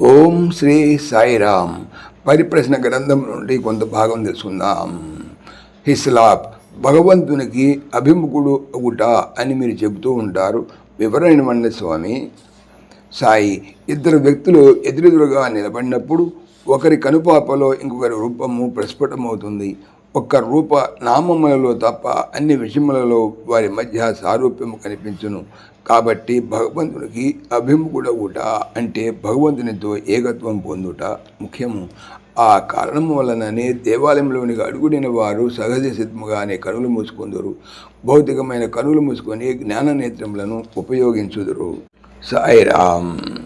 ఓం శ్రీ సాయిరామ్ పరిప్రశ్న గ్రంథం నుండి కొంత భాగం తెలుసుకుందాం. హిస్లాప్ భగవంతునికి అభిముఖుడు ఒకట అని మీరు చెబుతూ ఉంటారు. వివరణ ఇవ్వండి స్వామి. సాయి ఇద్దరు వ్యక్తులు ఎదురెదురుగా నిలబడినప్పుడు ఒకరి కనుపాపలో ఇంకొకరి రూపము ప్రస్ఫుటమవుతుంది. ఒక్క రూప నామములలో తప్ప అన్ని విషయములలో వారి మధ్య సారూప్యము కనిపించును. కాబట్టి భగవంతునికి అభిముఖుడవుట అంటే భగవంతునితో ఏకత్వం పొందుట ముఖ్యము. ఆ కారణం వలననే దేవాలయంలోనికి అడుగుడిన వారు సహజ సిద్ధముగానే కనులు మూసుకుందరు. భౌతికమైన కనులు మూసుకొని జ్ఞాన నేత్రములను ఉపయోగించుదురు. సాయిరామ్.